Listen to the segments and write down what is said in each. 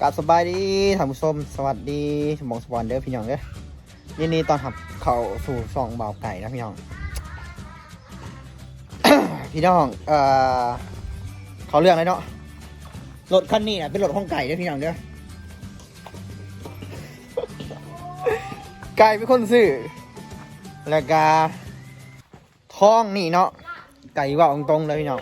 กาสบายดีท่านผู้ชมสวัสดีสมองสปอนเดอร์พี่น้องเด้อยินดีตอนรับเข้าสู่ซองเบาไก่นะพี่น้อง พี่น้อง เอ่อเขาเรื่องเลยเนาะรถคันนี้นะเป็นรถของไก่เด้อพี่น้องเด้อไก่เป็นคนซื้อแล้วก็ท้องนี่เนาะไก่ว่าตรงๆเลยพี่น้อง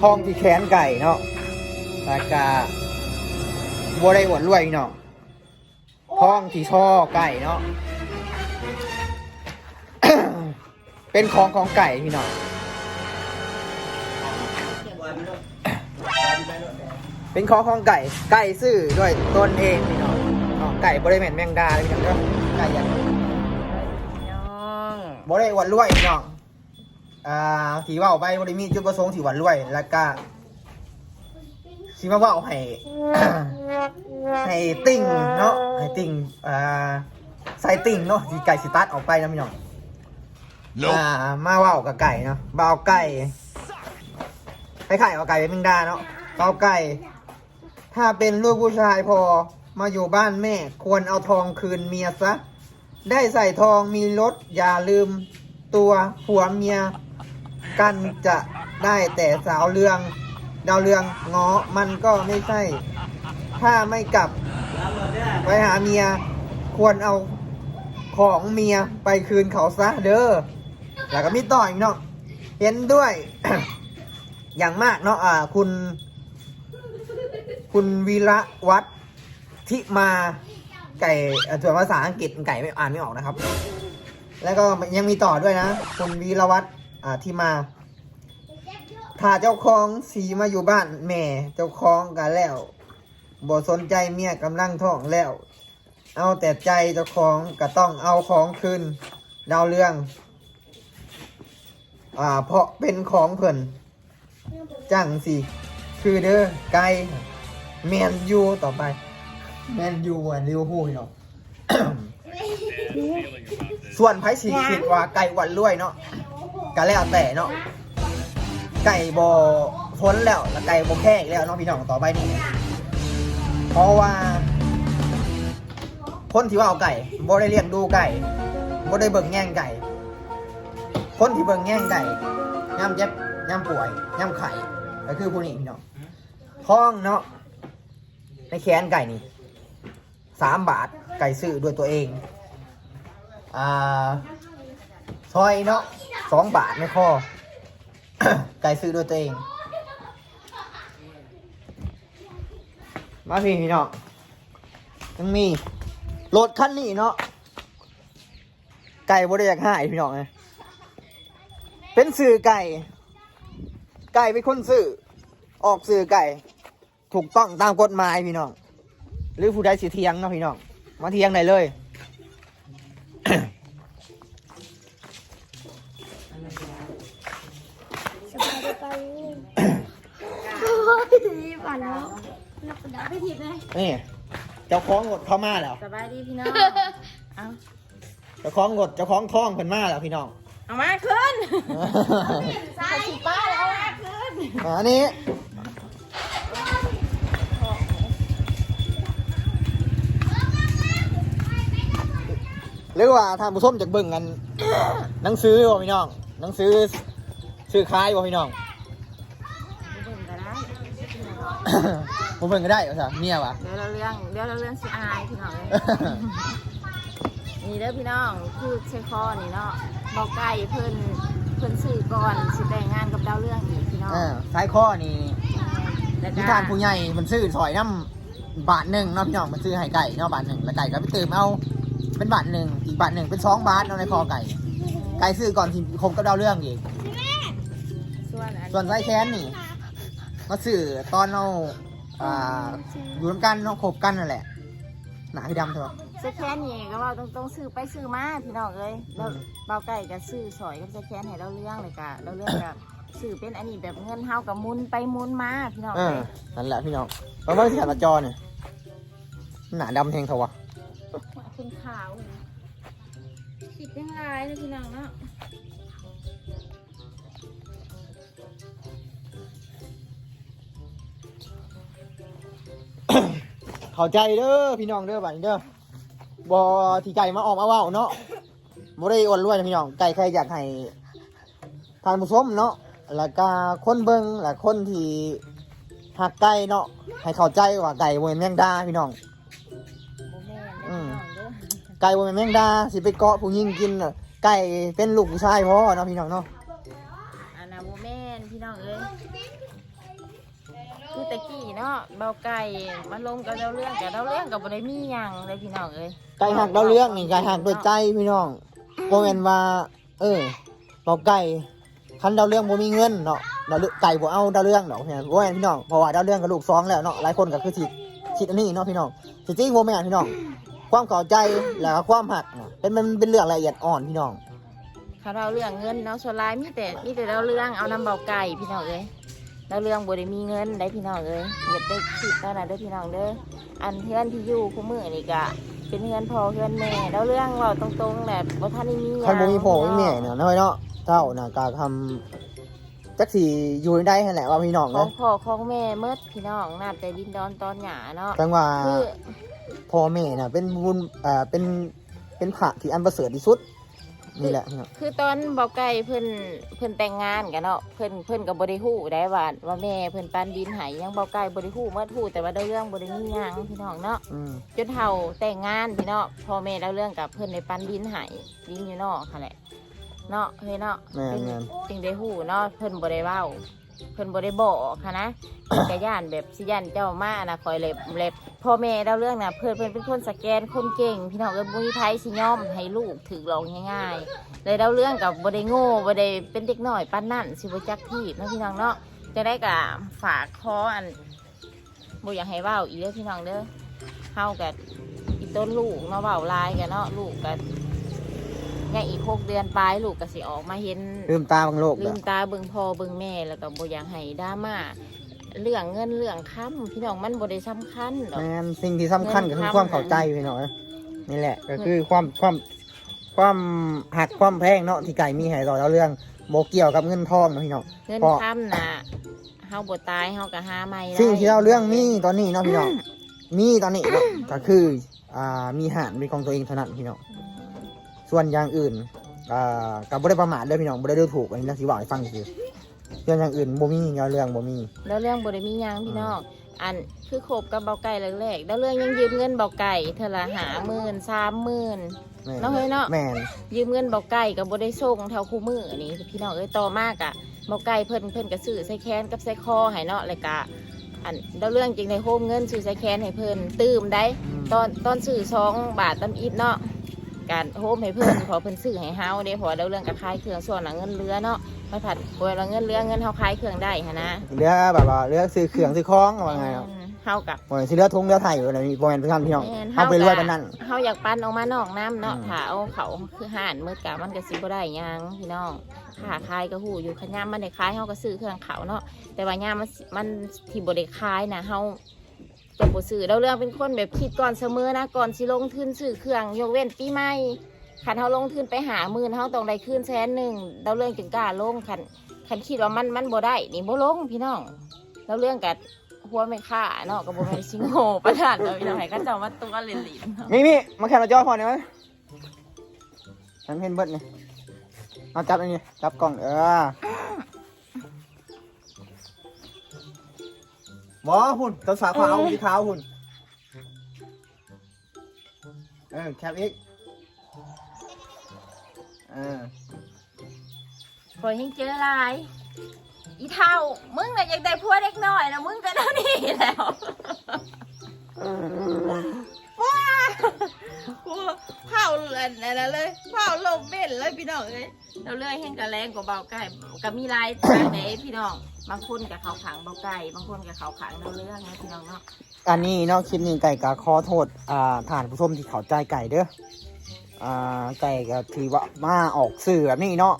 ท้องที่แขนไก่เนาะแล้วก็ บัวได้หวนรวยพี่น้องท้องที่ช่อไก่เนาะ เป็นของของไก่พี่น้องเป็นของของไก่ไก่ซื้อด้วยตนเองพี่น้องอ๋อไก่บริเวณแมงดาเลยพี่น้องเด้อไก่อยังน้องบริวันรวยพี่น้องอ่าที่เว่าไปบริมีจุดประสงค์ที่หวันรวยแล้วก็ ที่มาเว่าให้ ให้ติ่งเนาะให้ติ่งอ่าใส่ติ่งเนาะที่ไก่สิตัดออกไปนะพี่น้องอ่ามาเว่ากับไก่เนาะเบาไก่คล้ายๆเอาไก่เป็นแมงดาเนาะเบาไก่ ถ้าเป็นลูกผู้ชายพอมาอยู่บ้านแม่ ควรเอาทองคืนเมียซะได้ใส่ทองมีรถอย่าลืมตัวผัวเมีย กันจะได้แต่สาวเรือง ดาวเรืองง้อมันก็ไม่ใช่ ถ้าไม่กลับไปหาเมีย ควรเอาของเมียไปคืนเขาซะเด้อแล้วก็มีต่ออีกเนาะเห็นด้วย อย่างมากเนาะอ่าคุณ คุณวีระวัฒน์ทิมาไก่ส่วนภาษาอังกฤษไก่ไม่อ่านไม่ออกนะครับ แล้วก็ยังมีต่อด้วยนะ คุณวีระวัฒน์อ่าทิมา ถ้าเจ้าของสีมาอยู่บ้านแม่เจ้าของกันแล้วบ่สนใจเมียกำลังท้องแล้ว เอาแต่ใจเจ้าของก็ต้องเอาของคืนดาวเรือง อ่าเพราะเป็นของเพิ่นจังสิคือเด้อไก่แมนยูต่อไป แมนยูอะลิเวอร์พูลเนาะส่วนไพ่สีคิดว่าไก่หวันรวยเนาะก็แล้วแต่เนาะ ไก่บอพ้นแล้วแล้วไก่บอแค่อีกแล้วเนาะพี่น้องต่อไปนี่เพราะว่าคนที่ว่าเอาไก่บ่ได้เลี้ยงดูไก่บ่ได้เบิ่งแง่งไก่คนที่เบิ่งแง่งไก่ย่ำเจ็บย่ำป่วยย่ำไข่ก็คือผู้นี้พี่น้องท้องเนาะในแขนไก่นี่สามบาทไก่ซื้อด้วยตัวเองอ่าซอยเนาะสองบาทไม่พอ ไก่ซื้อด้วยตัวเอง มาพี่พี่น้องยังมีรถคันนี้เนาะ ไก่บ่ได้อยากหายพี่น้องเลยเป็นสื่อไก่ ไก่เป็นคนสื่อ ออกสื่อไก่ ถูกต้องตามกฎหมายพี่น้อง หรือผู้ใดสิเทียงเนาะพี่น้อง มาเทียงได้เลย รีบฝันแล้วนักดาไปทีไหมนี่เจ้าของงดเข้ามาแล้วสบายดีพี่น้อง เอาเจ้าของงดเจ้าของท้องเพิ่นมาแล้วพี่น้อง เอามาขึ้นใช่ป้าเลยเอามาขึ้นอันนี้หรือว่าท่านผู้ชมจากเบิ่งกัน หนังสือบ่พี่น้อง หนังสือซื้อขายบ่พี่น้อง เบิ่งก็ได้ ผมเบิ่งก็ได้ว่าซะเมียวะ เดี๋ยวเราเรื่องเดี๋ยวเราเรื่องสิอายพี่น้องเลย นี่เด้อพี่น้องคือเชคอนี่เนาะบอกไก่เพิ่นเพิ่นซื้อก่อนสิแต่งงานกับดาวเรื่องอีกพี่น้องเออสายข้อนี่แล้วก็ นิทานผู้ใหญ่มันซื้อถอยน้ำบาทหนึ่งเนาะพี่น้องมันซื้อให้ไก่เนาะบาทหนึ่งแล้วไก่ก็ไปเติมเอาเป็นบาทหนึ่งอีกบาทหนึ่งเป็นสองบาทเนาะในคอไก่ ไก่ซื้อก่อนที่คมกับดาวเรื่องอีกส่วนอันส่วนไส้แค้นนี่ มาซื้อตอนเราอ่าอยู่ร่วมกันเนาะคบกันนั่นแหละ หนาพี่ดำเถอะเซแคนนี่ก็ว่าต้องต้องซื้อไปซื้อมาพี่น้องเอ้ยแล้วอืมเบาไก่ก็ซื้อสอยกับเซแคนให้เราเรื่องเลยกะเราเรื่องกับซื้อเป็นอันนี้แบบเงินเฮากับมุนไปมุนมาพี่น้องเอเอ้อยนั่นแหละพี่น้องเพราะว่าที่ขาดจอเนี่ยหนาดำแทงเขาวะเป็นขาวคิดยังไงนะพี่น้องเนาะ เข้าใจเด้อพี่น้องเด้อบัดนี้เด้อบ่ที่ไก่มาออกมาเว้าเนาะบ่ได้อวดรวยนะพี่น้องไก่แค่อยากให้ทานผู้ชมเนาะแล้วก็คนเบิ่งและคนที่หักไก่เนาะให้เข้าใจว่าไก่บ่แม่นแมงดาพี่น้อง บ่แม่นอืเด้อมพี่น้องเด้อไก่บ่แม่นแมงดาสิไปเกาะผู้หญิงกินน่ะไก่เป็นลูกผู้ชายพ่อเนาะพี่น้องเนาะ อันน่ะบ่แม่นพี่น้องเอ้ยคือตะกี้ เนาะเบาไก่มาลงกับเราเรื่องกับเราเรื่องกับบ่ได้มีหยังเลยพี่น้องเอ้ยไก่หักดาวเรื่องนี่ไก่หักด้วยใจพี่น้องบ่แม่นว่า เออบอกไก่คันดาวเรื่องบ่มีเงินเนาะดาวเรื่องไก่บ่เอาดาวเรื่องดอกเนี่ยบ่แม่นพี่น้องเพราะว่าดาวเรื่องกับลูกสองแล้วเนาะหลายคนก็คือสิคิดอันนี้เนาะพี่น้องจริงๆบ่แม่นพี่น้อง ความเข้าใจแล้วก็ความหักน่ะเป็นมันเป็นเรื่องละเอียดอ่อนพี่น้อง เขาเราเรื่องเงินเนาะส่วนหลายมีแต่มีแต่เราเรื่องเอานำเบาไก่พี่น้องเอ้ย เราเรื่องบ่ได้มีเงินได้พี่น้องเอ้ยอย่าได้คิดเท่านั้นเด้อพี่น้องเด้ออันเพื่อนที่อยู่คู่มือนี่ก็เป็นเพื่อนพ่อเพื่อนแม่เราเรื่องเว้าตรงๆแหละบ่ทันได้มีหยังคันบ่มีพ่อมีแม่เนาะน้อยเนาะเจ้าน่ะก็ทำจักสิอยู่ได้หั่นแหละว่าพี่น้องขอเนาะงพ่อของแม่เมดพี่น้องน่าแต่ดินดอนตอนหยาเนาะจังว่าคือพ่อแม่น่ะเป็นบุญเอ่อเป็นเป็นพระที่อันประเสริฐที่สุด นี่แหละพี่น้องคือตอนเบาไก่เพิ่นเพิ่นแต่งงานกันเนาะเพิ่นเพิ่นกับ่ได้ฮู้ได้ว่าว่าแม่เพิ่นปันดินให้ยังเบาไก่บ่ได้ฮู้เมื่อฮู้แต่ว่าได้เรื่องบ่ได้มีหยังพี่น้องเนาะอืมจนเฒ่าแต่งงานพี่เนาะพ่อแม่ได้เรื่องกับเพิ่นได้ปันดินให้ดินอยู่นอกค่ะแหละเนาะเฮ้ยเนาะแม่นแม่น จึงได้ฮู้เนาะเพิ่นบ่ได้เว้า เพิ่นบ่ได้บอกค่ะนะกระย่านแบบสิย่านเจ้ามานะคอยเล็บเล็บพ่อแม่เล่าเรื่องนะเพื่อนเพื่อนเป็นคนสแกนคนเก่ง พี่น้องเอ้ยบุญไทยสิย่อมให้ลูกถือลอกง่ายๆเลยเล่าเรื่องกับบไดโง่บไดเป็นเด็กน้อยปั้นนั่นสิบจักที่นะพี่น้องเนาะจะได้กับฝากคออันบ่อยากให้เว้าอีเด้อพี่น้องเด้อเฮากับอีต้นลูกเนาะเว้าลายกันเนาะลูกกัน ยังอีกหกเดือนปลายลูกก็สิออกมาเห็นลืมตาบางโลกลืแล้วมตาเบิ่งพ่อเบิ่งแม่แล้วก็บ่อยากให้ดราม่าเรื่องเงินเรื่องค้ำพี่น้องมันบ่ได้สำคัญดอกแม่นสิ่งที่สำคัญก็คือเงินความเข้าใจพี่น้องนี่แหละ ก็คือความความความหักความแพงเนาะที่ไก่มีให้ต่อแล้วเรื่องโบเกี่ยวกับเงินทองเนาะพี่น้องเงินเพราะค้ำน่ะเฮาบ่ตายเฮาก็หาใหม่ได้สิ่งที่เราเรื่องมีตอนนี้เนาะพี่น้องมีตอนนี้เนาะก็คืออ่ามีหานเป็นของตัวเองเท่านั้นพี่น้อง ส่วนอย่างอื่นอ่ากับบ่ได้ประมาทเด้อพี่น้องบ่ได้ดูถูกอันนี้นะสิบอกให้ฟังคือส่วนอย่างอื่นบ่มีเงาเรื่องบ่มี แล้วเรื่องบ่ได้มีหยังพี่น้อง อันคือคบกับเบาไก่แรกๆแล้วเรื่องยังยืมเงินเบาไก่เท่าละหาหมื่นสามหมื่น แม่นเนาะเฮ้ยเนาะ แม่นยืมเงินเบาไก่กับบ่ได้ส่งเท่าคู่มืออันนี้พี่น้องเอ้ยต่อมากอะเบาไก่เพิ่นเพิ่นก็ซื้อใส่แคนกับใส่คอให้เนาะแล้วก็อันแล้วเรื่องจริงในโฮมเงินซื้อใส่แคนให้เพิ่นตื้มได้ ตอนตอนซื้อสองบาทตอนอิดเนาะ การโฮมให้เพิ่นขอเพิ่นซื้อให้เฮาเด้เพอเราเรื่องกับขายเครื่องส่วนหลังเงินเรือเนาะมาผัดปวยเราเงินเรือเงินเฮาขายเครื่องได้ฮะนะเรือแบบว่าเรือซื้อเครื่องซื้อของว่าไงเนาะอืมเฮากับบ่ได้สิเรือทงเรือไทยอะไรนี่บ่แม่นเพื่อนพี่น้องแม่นเอาไปรวยกันนั่นเฮาอยากปั้นออกมานอกน้ำเนาะอืมถ้าเอาเขาคือห่านมืดกะมันก็สิบ่ได้หยังพี่น้องค่าขายก็ฮู้อยู่ขยามมันได้ขายเฮาก็ซื้อเครื่องเขาเนาะแต่ว่ายามมันมันที่บ่ได้ขายนะเฮา จะบ่ซื้อเราเรื่องเป็นคนแบบคิดก่อนเสมอนะก่อนสิลงทุนซื้อเครื่องยกเว้นปีใหม่คันเขาลงทุนไปหาหมื่นเขาต้องได้คืนแสนหนึ่งเราเรื่องจึงกล้าลงคันคันคิดว่ามันมันบ่ได้นี่บ่ลงพี่น้องเราเรื่องกับหัวไม่ค่าเนาะกับบ่แม่นสิงโง่ประทานเราพี่น้องให้เขาเจ้ามาตัวเล่นลิ้นนาะมีมีมาแข่งเราจ่อพอเนี่ยมั้ยฉันเห็นเบิดเนี่เอาจับอันนี้จับกล่องเออ หมอหุ่นตัวสาวขาวสีขาวหุ่นเออแคปอีกเออปล่อยให้เจอหลาย อีเท่า มึงน่ะอยากได้ผัวเด็กน้อยแล้วมึงก็เท่านี้แล้วว้าผัวเผาเลือนอะไรเลยเผาลมเบ็นเลยพี่น้องเอ้ยเราเลื่อยแห้งกระแรงกว่าเบาไก่ก็มีลายทางไหนพี่น้อง บางคนกับเขาขังเบาไก่บางคนกับเขาขังเราเรื่องนะพี่น้องเนาะอันนี้เนาะคลิปนี้ไก่กะขอโทษอ่าฐานผู้ชมที่เขาใจไก่เด้ออ่าไก่ก็ถือว่ามาออกสื่อแบบนี้เนาะ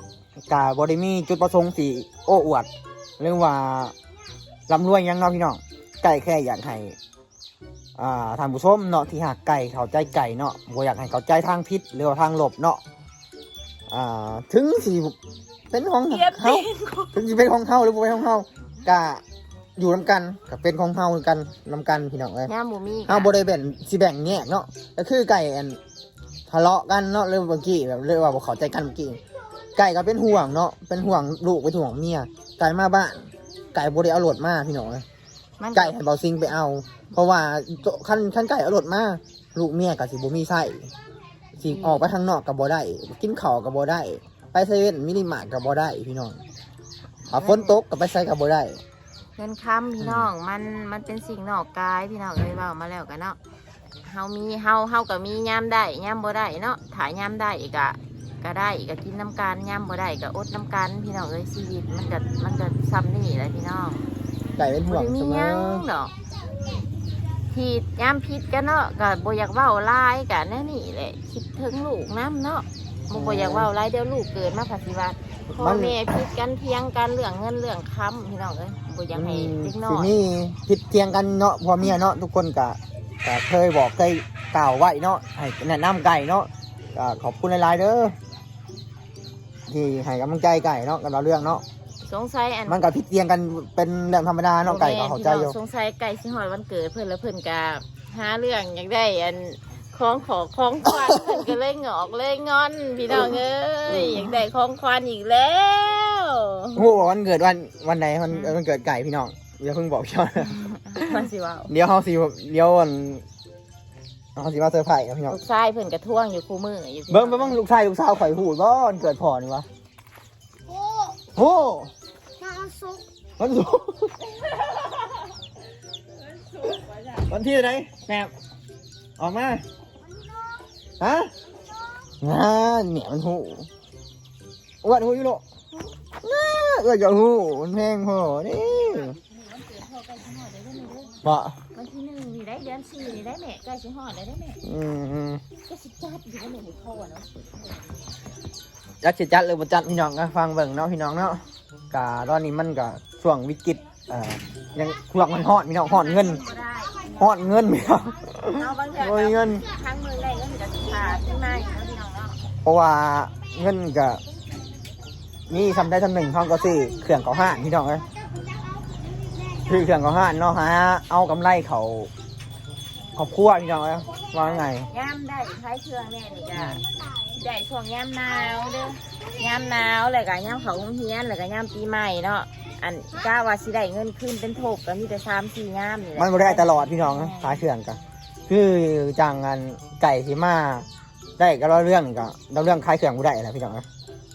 กะบริมีจุดประสงค์สีโอ้อวดเรื่องว่าร่ำรวยยังเนาะพี่น้องไก่แค่อยากให้อ่าทานผู้ชมเนาะที่หักไก่เขาใจไก่เนาะบ่อยากให้เขาใจทางพิษหรือว่าทางหลบเนาะอ่าถึงสิ เป็นของเหยียบเขาตีนกูถึงจะเป็นของเขาหรือบ่เป็นของเขากะอยู่นํกันก็เป็นของเฮาคือกันนํกันพี่น้องเอ้ยย่ามบ่มีเฮาบ่ได้แบ่งสิแบ่งแยกเนาะก็คือไก่อันทะเลาะกันเนาะเรื่องเมื่อกี้แบบเรื่องว่าบ่เข้าใจกันเมื่อกี้ไก่ก็เป็นห่วงเนาะเป็นห่วงลูกเป็นห่วงเมียไก่มาบ้านไก่บ่ได้เอารถมาพี่น้องเอ้ยมันไก่ให้เบาซิงไปเอา เพราะว่าคันคันไก่เอารถมาลูกเมียก็สิบ่มีไส้สิออกไปทางนอกก็บ่ได้กินข้าวก็บ่ได้ ไปเซเว่นมินิมาร์ทก็บ่ได้พี่น้องถ้าฝนตกก็ไปใส่ก็บ่ได้ เงินค้ำพี่น้องมันมันเป็นสิ่งนอกกายพี่น้องเอ้ยเว้ามาแล้วกันเนาะเฮามีเฮาเฮาก็มียามได้ยามบ่ได้เนาะถ้ายามได้อีกอะก็ได้ก็กินน้ำกันยามบ่ได้ก็อดน้ำกันพี่น้องเอ้ยชีวิตมันก็มันก็ซ้ำนี่แหละพี่น้องไก่เป็นห่วบ่งได้มีเสมหยังอดอกผิดยามผิดกันเนาะก็บ่อยากเว้าหลายกันแน่นี่แหละคิดถึงลูกน้ำเนาะ บ่บ่อยากเว้าหลายเดี๋ยวลูกเกิดมาปฏิวัติพ่อแม่ผิดกันเทียงกันเรื่องเงินเรื่องคำพี่น้องเอ้ยบ่อยากให้เด็กน้อสิยมีผิดเทียงกันเนาะพ่อเมียเนาะทุกคนก็ก็เคยบอกเคยกล่าวไว้เนาะให้แนะนำไก่เนาะก็ขอบคุณหลายๆเด้อที่ให้กำลังใจไก่เนาะกับเราเรื่องเนาะสงสัยอันมันก็ผิดเทียงกันเป็นเรื่องธรรมดาเนาะไก่ก็เข้าใจอยู่สงสัยไก่สิหอดวันเกิดเพื่อนแล้วเพื่อนกาหาเรื่องอยากได้อัน ของขอของขวัญเพื่อนก็เลยงอกเลยงอน พี่น้องเอ้ยอยากได้ของขวัญอีกแล้วโอ้โหวันเกิดวันวันไหนวันวันเกิดไก่พี่น้องอย่าเพิ่งบอกพี่น้องมันสิว่าเดี๋ยวเขาสิเดี๋ยววันเขาสิมาเซอร์ไพรส์ครับพี่น้องลูกชายเพื่อนกระท่วงอยู่คู่มืออยู่พี่เบิ้งเบิ้งลูกชายลูกสาวข่อยหูดบ่วันเกิดพ่อนี่วะโอ้โอ้น้าซุกวันศุกร์วันที่ไหนแนบออกมา ฮะงานเนี่ยมันหูอ้วนหูอยู่โลกน้าเอ้อย่าหูมันแพงพอนี่บ่วันที่หนึ่งนี่ได้เดือนสี่นี่ได้แม่ใกล้สิหอดได้ได้แม่อืมอืมก็สิจัดอยู่ได้แม่ให้พ่อเนาะจัดสิจัดหรือบ่จัดพี่น้องก็ฟังเบิ่งเนาะพี่น้องเนาะกะตอนนี้มันก็ช่วงวิกฤตเอ่อยังพวกมันฮอดพี่น้องฮอดเงินบ่ได้ฮอดเงินพี่น้องเอาบางเงินครั้งมือแรกก็มีแต่ขาดขึ้นมาอยู่แล้วพี่น้องเนาะเพราะว่าเงินก็มีทำได้ทำหนึ่งห้องก็ซื้อเครื่องเก่าห้านพี่น้องเอ้ยคือเครื่องเก่าห้านเนาะฮะเอากำไรเขาครอบครัวพี่น้องเอ้ยว่าไงย่ำได้ใช้เครื่องแน่นี่จ้ะได้ช่วงย่ำหนาวเด้อย่ำหนาวแล้วก็ย่ำเขาโรงเฮียนแล้วก็ย่ำปีใหม่เนาะอันก้าว่าสิได้เงินขึ้นเป็นทบก็มีแต่สามสี่ย่ำนี่แหละมันไม่ได้ตลอดพี่น้องนะขายเครื่องกัน คือจังงานไก่ที่มาได้ก็เราเรื่องก็เราเรื่องขายเครื่องบ่ได้แหละพี่น้องนะ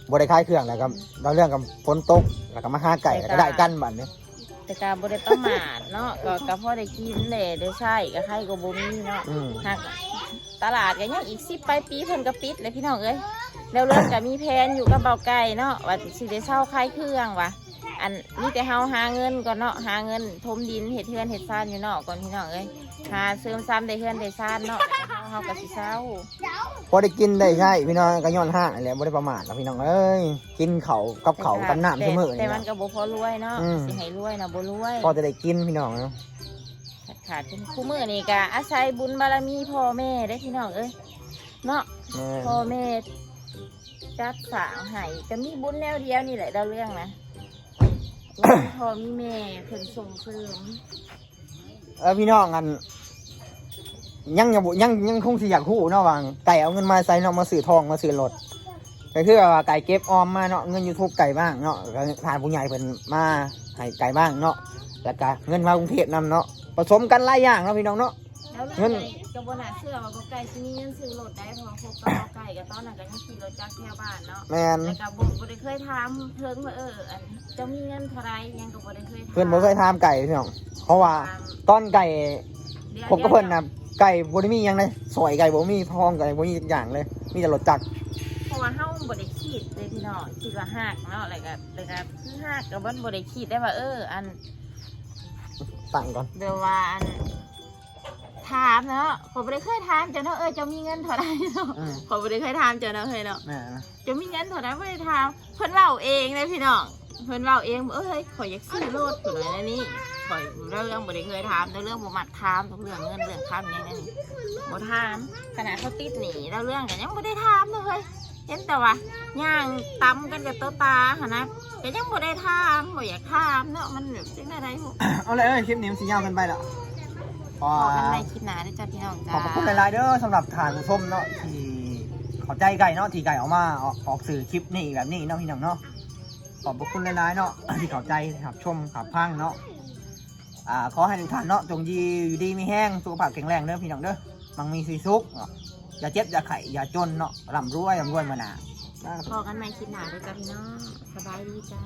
บ่ได้ขายเครื่องแล้วก็เราเรื่องกับฝนตกแล้วก็มาหาไก่แล้วก็ได้กันบัดนี้แต่การบริประมาทเนาะก็ก็พอได้กินเลยได้ใช่ก็ใครก็บ่มีเนาะอืมหักตลาดก็ยังอีกสิบปลายปีเพิ่นก็ปิดเลยพี่น้องเอ้ยแล้วเริ่มก็มีแผนอยู่กับเบาไก่เนาะว่าสิได้เช่าขายเครื่องว่ะอันนี้แต่เฮาหาเงินก่อนเนาะหาเงินทมดินเฮ็ดเฮือนเฮ็ดซ่านอยู่เนาะก่อนพี่น้องเอ้ย หาเสริมซ้ำได้เฮือนได้ซ่านเนาะแล้วเฮาก็สิเช่าพอได้กินได้ใช่พี่น้องก็ย้อนห้างนั่นแหละบ่ได้ประมาทหรอกพี่น้องเอ้ยกินเขาวกับเขาวกับน้ำเสมอแต่นี่มันนะ ก็บ่พอรวยเนาะอืม สิให้รวยนะบ่รวย พอจะได้กินพี่น้องเนาะขาดเป็นคู่มือนี่ก็อาศัยบุญบารมีพ่อแม่ได้อพี่น้องเอ้ยเนาะแม่พ่อแม่จัดสร้างให้ก็มีบุญแนวเดียวนี่แหละเราเรื่องนะพ่อมีแม่เพิ่นส่งเสริม เออพี่น้องกัน ยังยังบ่ยังยังคงสิอยากฮู้เนาะว่าไก่เอาเงินมาใส่เนาะมาซื้อทองมาซื้อรถก็คือว่าไก่เก็บออมมาเนาะเงิน YouTube ไก่บ้างเนาะก็ทานผู้ใหญ่เพิ่นมาให้ไก่บ้างเนาะแล้วก็เงินมากรุงเทพนํเนาะผสมกันหลายอย่างเนาะพี่น้องเนาะ แล้วเงิเรื่องนไหนกระบวนการเชื่อว่าบ่ไก่ที่นี่ยังซื้อรถได้เพราะพบกับบ่ไก่กับตอนนั้นก็ยังขี่รถจักรแถวบ้านเนาะแมนแต่ก็บ่บ่ได้เคยถามเพิ่งว่าเอออันเจะมีเงินเท่าไรยังก็บ่ได้เคยถามเพื่อนบ่เคยทามไก่พี่น้องเพราะว่าตอนไก่ดี๋ยวผมก็เพิ่นนะ ไก่บ่ได้มีหยังเลยสวยไก่บ่มีทองไก่บ่มีอย่างเลย มีแต่รถจักรเพราะว่าเฮาบ่ได้คิดเลยพี่น้องคิดว่าหักเนาะอะไรก็แล้วก็คือหักก็บ่บ่ได้คิดได้ว่าเออ อันตั้งก่อนเดี๋ยวว่าอันถามเนาะผมไม่ได้เคยถามเจ้าเนาะเออเจะมีเงินเท่าไหรเนาะอืมผมไม่ได้เคยถามเจ้าเนาะเคยเนาะ แม่นะเจะมีเงินเท่าไหรไม่ได้ถามเพิ่นเล่าเองเลยพี่น้องเพิ่นเล่าเองเออเฮ้ยข่อยอยากซื้อรถตัวไหนนี่ ข่อยเรื่องบ่ได้เคยถามแต่เรื่องบ่มักถามทุกเรื่องเงินเรื่องคำอย่างนี้นี่บ่ถามขนาดเขาติดหนีแล้วเรื่องกันยังบ่ได้ถามเลยเห็นแต่ว่าย่างตำกันกับโตะตาหนนะก็ยังบ่ได้ทามบ่อยากทามเนาะมันแบบจังได๋บุเอาเลยเอ้ยคลิปนี้มันสิยาวเกันไปแล้วพอพอกันในคลิปหน้าเด้อจ้าพี่น้องจ้าขอบคุณหลายๆเด้อสำหรับทานผู้ชมเนาะที่เขอใจไก่เนาะที่ไก่ออกมาออกออกสื่อคลิปนี่แบบนี้เนาะพี่น้องเนาะขอบพระคุณหลายๆเนาะที่เข้าใจครับชมขับพังเนาะ อ่าขอให้ทุกท่านเนาะจงยีอยู่ดีมีแห้งสุขภาพแข็งแรงเด้อพี่น้องเด้อมังมีสีสุขอย่าเจ็บอย่าไข่อย่าจนเนาะร่ำรวยร่ำรวยมาหนา พอกันในคลิปหน้าเด้อจ้าพี่น้องสบายดีจ้า